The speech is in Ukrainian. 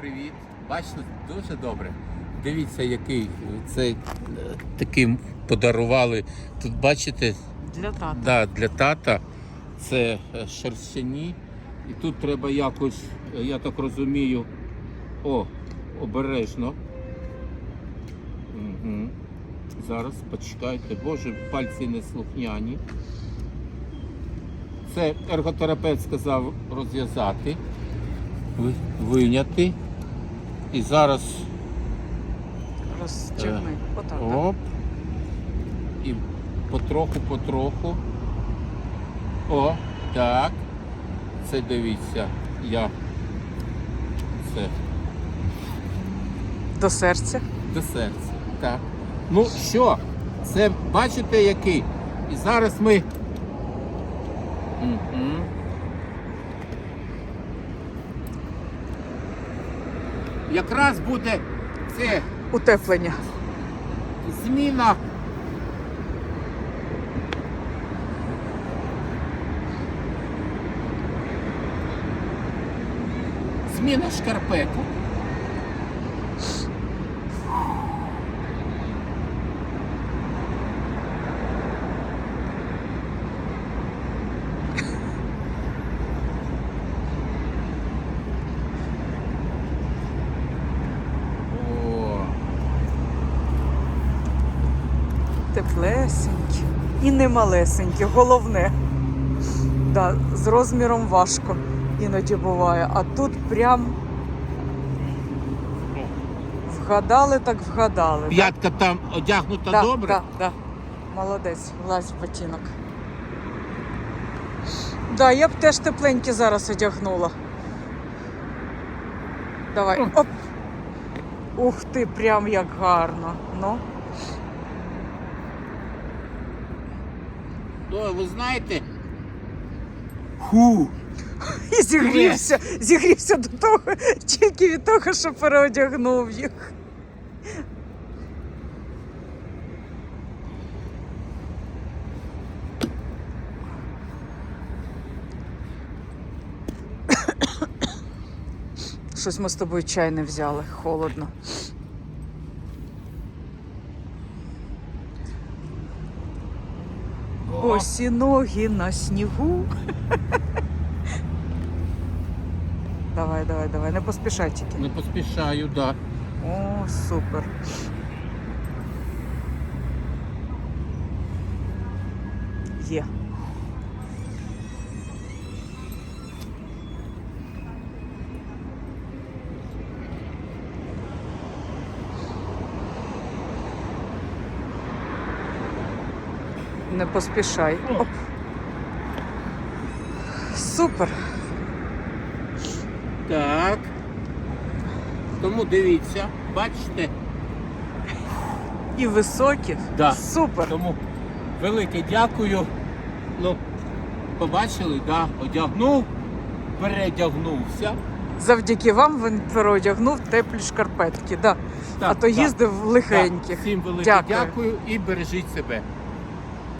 Привіт. Бачите, дуже добре. Дивіться, який е, такий подарували. Тут бачите, Для тата. да, для тата це е, шерстяні. І тут треба якось, е, я так розумію, о, обережно. Угу. Зараз почекайте. Боже, пальці не слухняні. Це ерготерапевт сказав розв'язати, виняти. І зараз Розтягни. Отак. Оп. І потроху, потроху. О, так. Це дивіться. Я. Це До серця. до серця. Так. Ну що, це бачите який? І зараз ми. Мгм. Якраз буде це Утеплення. зміна. Зміна шкарпеток. Теплесенькі. І не малесенькі. Головне. Да, з розміром важко іноді буває. А тут прям вгадали, так вгадали. да? П'ятка там одягнута Да, добре. Да, да. Молодець, влазь в ботинок. Да, я б теж тепленькі зараз одягнула. Давай. Оп. Ух ти, прям як гарно. Ну. Ну, ви знаєте. Ху. І зігрівся, зігрівся до того, тільки від того, що переодягнув їх. Щось ми з тобою чай не взяли, холодно. Босі ноги на снігу. Давай, давай, давай, не поспішай тільки. Не поспішаю, да. О, супер. Є. Не поспішай. Оп. Супер. Так. Тому дивіться, бачите? І високі. Да. Супер. Тому велике дякую. Ну, побачили, да, одягнув, передягнувся. Завдяки вам він переодягнув теплі шкарпетки. Да. Так, а то так, їздив в так. лихеньких. Всім велике Дякую. дякую і бережіть себе.